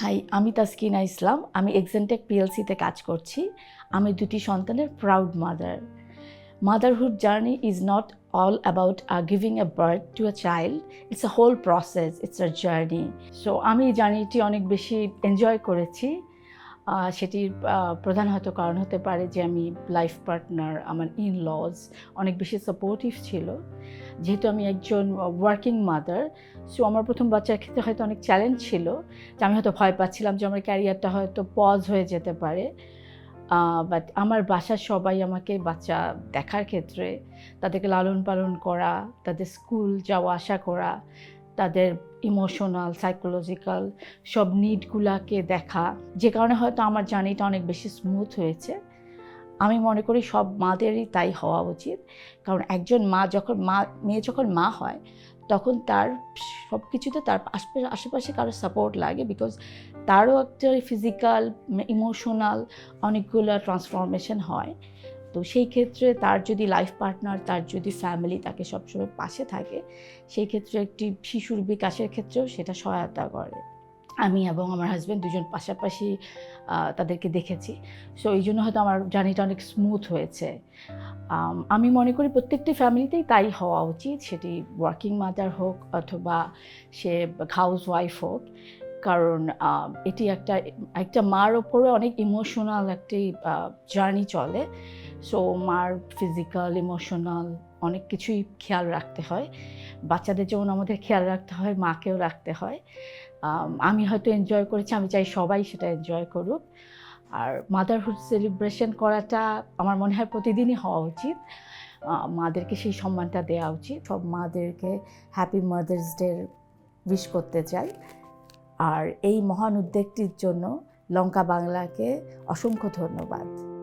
High, আমি তাসকিনা ইসলাম। আমি এক্সেন্টেক পিএলসিতে কাজ করছি। আমি দুটি সন্তানের proud mother motherhood journey is not all about giving a birth to a child it's a whole process it's a journey so আমি এই জার্নিটি অনেক বেশি এনজয় করেছি। সেটির প্রধান হয়তো কারণ হতে পারে যে আমি লাইফ পার্টনার আমার ইন লজ অনেক বেশি সাপোর্টিভ ছিল। যেহেতু আমি একজন ওয়ার্কিং মাদার সো আমার প্রথম বাচ্চার ক্ষেত্রে হয়তো অনেক চ্যালেঞ্জ ছিল যে আমি হয়তো ভয় পাচ্ছিলাম যে আমার ক্যারিয়ারটা হয়তো পজ হয়ে যেতে পারে। বাট আমার বাসার সবাই আমাকে বাচ্চা দেখার ক্ষেত্রে তাদেরকে লালন পালন করা, তাদের স্কুল যাওয়া আসা করা তাদের ইমোশনাল সাইকোলজিক্যাল সব নিডগুলাকে দেখা। যে কারণে হয়তো আমার জার্নিটা অনেক বেশি স্মুথ হয়েছে। আমি মনে করি সব মাদেরই তাই হওয়া উচিত। কারণ একজন মা যখন মা, মেয়ে যখন মা হয়, তখন তার সব কিছুতে তার আশপাশে কারও সাপোর্ট লাগে বিকজ তারও একটা ফিজিক্যাল ইমোশনাল অনেকগুলো ট্রান্সফরমেশন হয়। তো সেই ক্ষেত্রে তার যদি লাইফ পার্টনার তার যদি ফ্যামিলি তাকে সবসময় পাশে থাকে, সেই ক্ষেত্রে একটি শিশুর বিকাশের ক্ষেত্রেও সেটা সহায়তা করে। আমি এবং আমার হাজব্যান্ড দুজন পাশাপাশি তাদেরকে দেখেছি। সো এই জন্য হয়তো আমার জার্নিটা অনেক স্মুথ হয়েছে। আমি মনে করি প্রত্যেকটি ফ্যামিলিতেই তাই হওয়া উচিত। সেটি ওয়ার্কিং মাদার হোক অথবা সে হাউস ওয়াইফ হোক। কারণ এটি একটা একটা মার ওপরে অনেক ইমোশনাল একটি জার্নি চলে। সো মার ফিজিক্যাল ইমোশনাল অনেক কিছুই খেয়াল রাখতে হয়। বাচ্চাদের যেমন আমাদের খেয়াল রাখতে হয়, মাকেও রাখতে হয়। আমি হয়তো এনজয় করেছি, আমি চাই সবাই সেটা এনজয় করুক। আর মাদারহুড সেলিব্রেশন করাটা আমার মনে হয় প্রতিদিনই হওয়া উচিত। মাদেরকে সেই সম্মানটা দেওয়া উচিত। সব মাদেরকে হ্যাপি মাদার্স ডে উইশ করতে চাই। আর এই মহান উদ্যোগটির জন্য লঙ্কা বাংলাকে অসংখ্য ধন্যবাদ।